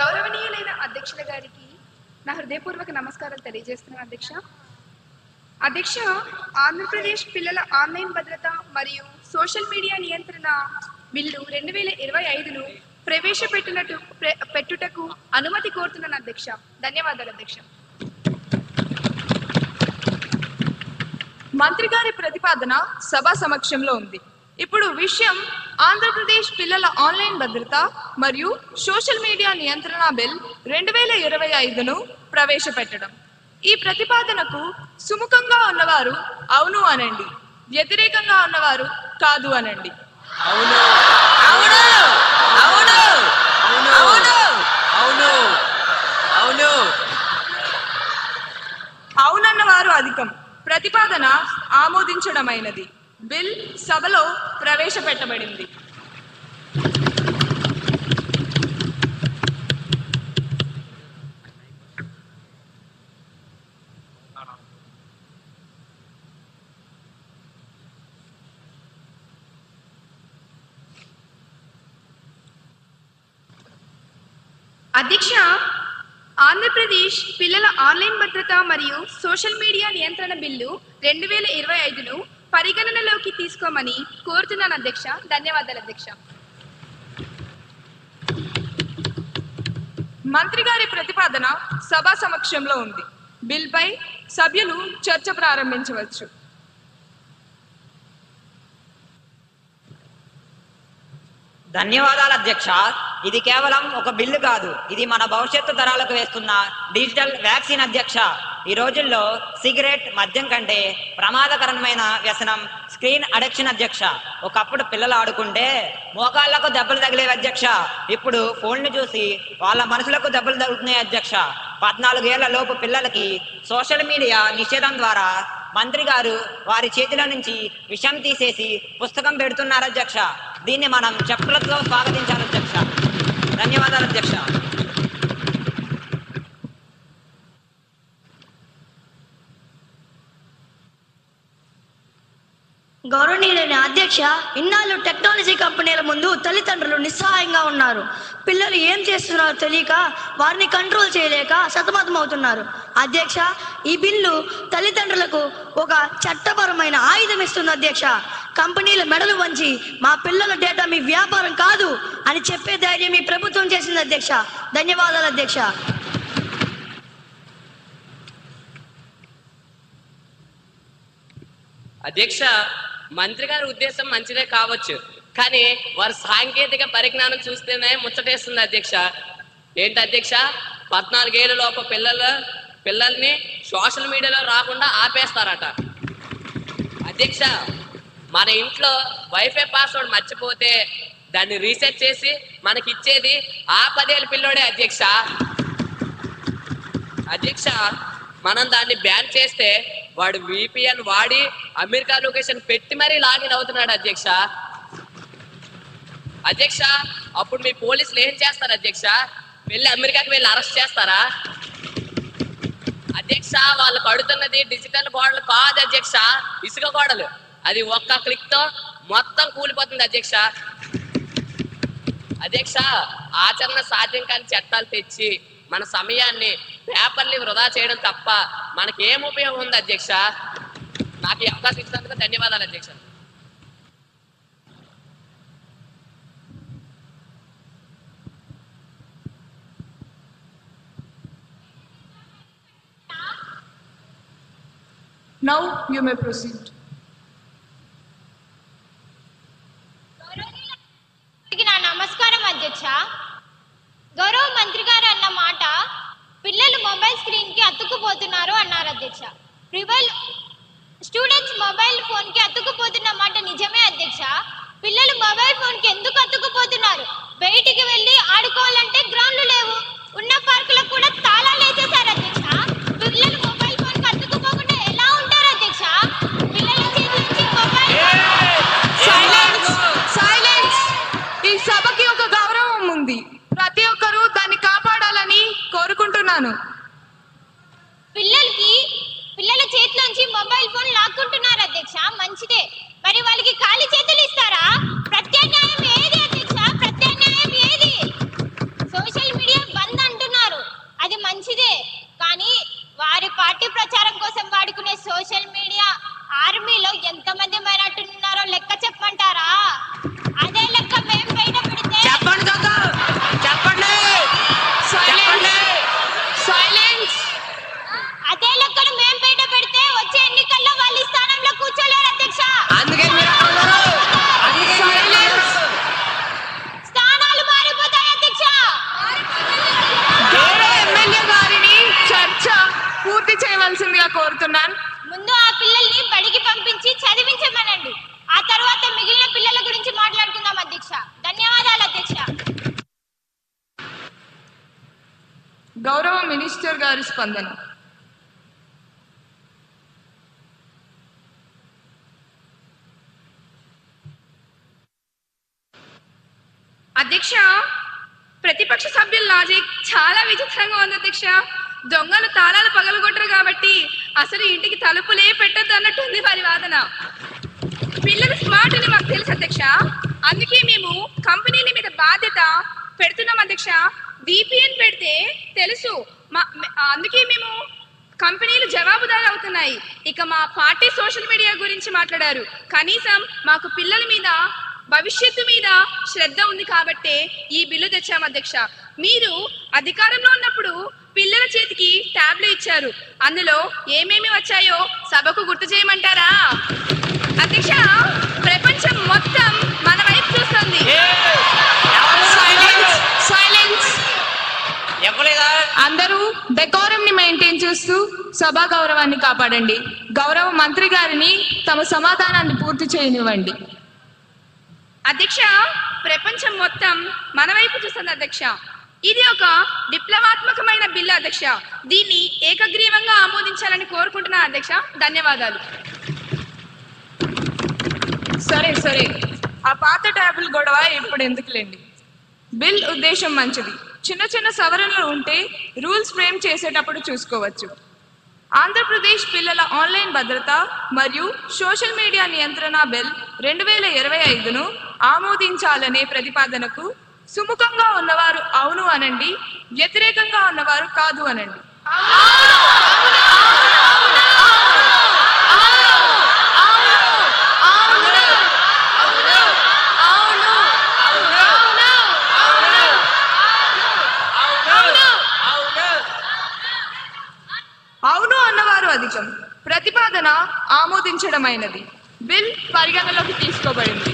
గౌరవనీయులైన అధ్యక్షుల గారికి నా హృదయపూర్వక నమస్కారాలు తెలియజేస్తున్నాను అధ్యక్ష. అధ్యక్ష ఆంధ్రప్రదేశ్ పిల్లల ఆన్లైన్ భద్రత మరియు సోషల్ మీడియా నియంత్రణ బిల్లు రెండు వేల ఇరవై ఐదును ప్రవేశపెట్టినట్టు పెట్టుటకు అనుమతి కోరుతున్నాను అధ్యక్ష. ధన్యవాదాలు అధ్యక్ష. మంత్రి గారి ప్రతిపాదన సభా సమక్షంలో ఉంది. ఇప్పుడు విషయం ఆంధ్రప్రదేశ్ పిల్లల ఆన్లైన్ భద్రత మరియు సోషల్ మీడియా నియంత్రణ బిల్ రెండు వేల ఇరవై ఐదును ప్రవేశపెట్టడం. ఈ ప్రతిపాదనకు సుముఖంగా ఉన్నవారు అవును అనండి. వ్యతిరేకంగా ఉన్నవారు కాదు అనండి. అవును. అవును. అవును. అవును. అవును. అవును. అవునన్న వారు అధికం. ప్రతిపాదన ఆమోదించడమైనది. బిల్ సభలో ప్రవేశపెట్టబడింది. అధ్యక్ష ఆంధ్రప్రదేశ్ పిల్లల ఆన్లైన్ భద్రత మరియు సోషల్ మీడియా నియంత్రణ బిల్లు రెండు వేల ఇరవై ఐదును పరిగణనలోకి తీసుకోమని కోరుతున్నాను అధ్యక్ష. ధన్యవాదాలు అధ్యక్ష. మంత్రి గారి ప్రతిపాదన సభా సమక్షంలో ఉంది. బిల్పై సభ్యులు చర్చ ప్రారంభించవచ్చు. ధన్యవాదాలు అధ్యక్ష. ఇది కేవలం ఒక బిల్లు కాదు. ఇది మన భవిష్యత్తు తరాలకు వేస్తున్న డిజిటల్ వ్యాక్సిన్ అధ్యక్ష. ఈ రోజుల్లో సిగరెట్ మద్యం కంటే ప్రమాదకరమైన వ్యసనం స్క్రీన్ అడిక్షన్ అధ్యక్ష. ఒకప్పుడు పిల్లలు ఆడుకుంటే మోకాళ్ళకు దెబ్బలు తగిలేవి అధ్యక్ష. ఇప్పుడు ఫోన్ను చూసి వాళ్ళ మనసులకు దెబ్బలు తగులుతున్నాయి అధ్యక్ష. పద్నాలుగేళ్ళ లోపు పిల్లలకి సోషల్ మీడియా నిషేధం ద్వారా మంత్రి గారు వారి చేతిలో నుంచి విషం తీసేసి పుస్తకం పెడుతున్నారు అధ్యక్ష. దీన్ని మనం చెప్పులతో స్వాగతించాలి అధ్యక్ష. ధన్యవాదాలు అధ్యక్ష. గౌరవనీయులైన అధ్యక్ష ఇన్నాళ్ళు టెక్నాలజీ కంపెనీల ముందు తల్లిదండ్రులు నిస్సహాయంగా ఉన్నారు. పిల్లలు ఏం చేస్తున్నారో తెలియక వారిని కంట్రోల్ చేయలేక సతమతమవుతున్నారు. అధ్యక్ష ఈ బిల్లు తల్లిదండ్రులకు ఒక చట్టపరమైన ఆయుధం ఇస్తుంది అధ్యక్ష. కంపెనీల మెడలు వంచి మా పిల్లల డేటా మీ వ్యాపారం కాదు అని చెప్పే ధైర్యం ఈ ప్రభుత్వం చేసింది అధ్యక్ష. ధన్యవాదాలు అధ్యక్ష. అధ్యక్ష మంత్రి గారి ఉద్దేశం మంచిదే కావచ్చు. కానీ వారి సాంకేతిక పరిజ్ఞానం చూస్తేనే ముచ్చటేస్తుంది అధ్యక్ష. ఏంటి అధ్యక్ష? పద్నాలుగేళ్ళ లోపు పిల్లల పిల్లల్ని సోషల్ మీడియాలో రాకుండా ఆపేస్తారట. అధ్యక్ష మన ఇంట్లో వైఫై పాస్వర్డ్ మర్చిపోతే దాన్ని రీసెట్ చేసి మనకి ఇచ్చేది ఆ పదేళ్ళ పిల్లోడే అధ్యక్ష. అధ్యక్ష మనం దాన్ని బ్యాన్ చేస్తే వాడు విపిఎన్ వాడి అమెరికా లొకేషన్ పెట్టి మరీ లాగిన్ అవుతున్నాడు అధ్యక్ష. అధ్యక్ష అప్పుడు మీ పోలీసులు ఏం చేస్తారు అధ్యక్ష? వెళ్ళి అమెరికాకి వెళ్ళి అరెస్ట్ చేస్తారా? అధ్యక్ష వాళ్ళు కడుతున్నది డిజిటల్ గోడలు కాదు అధ్యక్ష ఇసుక గోడలు. అది ఒక్క క్లిక్తో మొత్తం కూలిపోతుంది అధ్యక్ష. అధ్యక్ష ఆచరణ సాధ్యం కాని చట్టాలు తెచ్చి మన సమయాన్ని పేపర్ని వృధా చేయడం తప్ప మనకి ఏం ఉపయోగం ఉంది అధ్యక్ష? నాకు ఈ అవకాశం ఇచ్చినందుకు ధన్యవాదాలు అధ్యక్ష. నౌ యు మే ప్రొసీడ్ అందరికీ నా నమస్కారం అధ్యక్ష. గౌరవ మంత్రి గారు అన్న మాట పిల్లలు మొబైల్ స్క్రీన్కి అతుక్కుపోతున్నారు అన్నారు అధ్యక్ష. ప్రివల్ స్టూడెంట్స్ మొబైల్ ఫోన్కి అతుక్కుపోతున్న మాట నిజమే అధ్యక్ష. పిల్లలు మొబైల్ ఫోన్కి ఎందుకు అతుక్కుపోతున్నారు? బయటికి వెళ్ళి ఆడుకోవాలంటే గ్రౌండ్లు లేవు ఉన్న పార్కులకు కూడా తాళాలు వేసేసారు అధ్యక్ష పిల్లలు మొబైల్ ఫోన్కి అతుక్కుపోకుండా ఎలా ఉంటారు అధ్యక్ష పిల్లల చేతి నుంచి మొబైల్ సైలెన్స్ సైలెన్స్ ఈ సభకి ఒక గౌరవం ఉంది ప్రతి ఒక్కరూ దాన్ని కాపాడాలని కోరుకుంటున్నాను పిల్లలకి పిల్లల చేతిలోంచి మొబైల్ ఫోన్ లాక్కుంటున్నారు అధ్యక్ష మంచిదే. మరి వాళ్ళకి ఖాళీ చేతులు ఇస్తారా? ప్రత్యేక కోరుతున్నాను ముందు ఆ పిల్లల్ని బడికి పంపించి చదివించమనండి. ఆ తర్వాత మిగిలిన పిల్లల గురించి మాట్లాడుకుందాం అధ్యక్ష. ధన్యవాదాలు అధ్యక్ష. గౌరవ మినిస్టర్ గారి స్పందన. అధ్యక్ష ప్రతిపక్ష సభ్యుల లాజిక్ చాలా విచిత్రంగా ఉంది అధ్యక్ష. దొంగలు తాళాలు పగలగొట్టరు కాబట్టి అసలు ఇంటికి తలుపులే పెట్టద్దు అన్నట్టుంది వారి వాదన. పిల్లలు స్మార్ట్ అని మాకు తెలుసు అధ్యక్ష. అందుకే మేము కంపెనీల మీద బాధ్యత పెడుతున్నాం అధ్యక్ష. విపిఎన్ పెడితే తెలుసు. మా అందుకే మేము కంపెనీలు జవాబుదారు అవుతున్నాయి. ఇక మా పార్టీ సోషల్ మీడియా గురించి మాట్లాడారు. కనీసం మాకు పిల్లల మీద భవిష్యత్తు మీద శ్రద్ధ ఉంది కాబట్టే ఈ బిల్లు తెచ్చాం అధ్యక్ష. మీరు అధికారంలో ఉన్నప్పుడు పిల్లల చేతికి ట్యాబ్లు ఇచ్చారు. అందులో ఏమేమి వచ్చాయో సభకు గుర్తు చేయమంటారా? అధ్యక్ష ప్రపంచం మొత్తం మన వైపు చూస్తుంది. సైలెన్స్ సైలెన్స్ చెప్పలేదా అందరూ డెకోరం ని మెయింటైన్ చేస్తూ సభా గౌరవాన్ని కాపాడండి. గౌరవ మంత్రి గారిని తమ సమాధానాన్ని పూర్తి చేయనివ్వండి. అధ్యక్ష ప్రపంచం మొత్తం మన వైపు చూస్తుంది అధ్యక్ష. ఇది ఒక విప్లవాత్మకమైన బిల్లు అధ్యక్ష. దీన్ని ఏకగ్రీవంగా ఆమోదించాలని కోరుకుంటున్నా అధ్యక్ష. ధన్యవాదాలు. సరే సరే. ఆ పాత ట్యాబుల్ గొడవ ఇప్పుడు ఎందుకులేండి? బిల్ ఉద్దేశం మంచిది. చిన్న చిన్న సవరణలు ఉంటే రూల్స్ ఫ్రేమ్ చేసేటప్పుడు చూసుకోవచ్చు. ఆంధ్రప్రదేశ్ పిల్లల ఆన్లైన్ భద్రత మరియు సోషల్ మీడియా నియంత్రణ బిల్ రెండు వేల ఇరవై ఐదును ఆమోదించాలనే ప్రతిపాదనకు సుముఖంగా ఉన్నవారు అవును అనండి వ్యతిరేకంగా ఉన్నవారు కాదు అనండి. అవును అన్నవారు అధికం. ప్రతిపాదన ఆమోదించడమైనది. బిల్ పరిగణలోకి తీసుకోబడింది.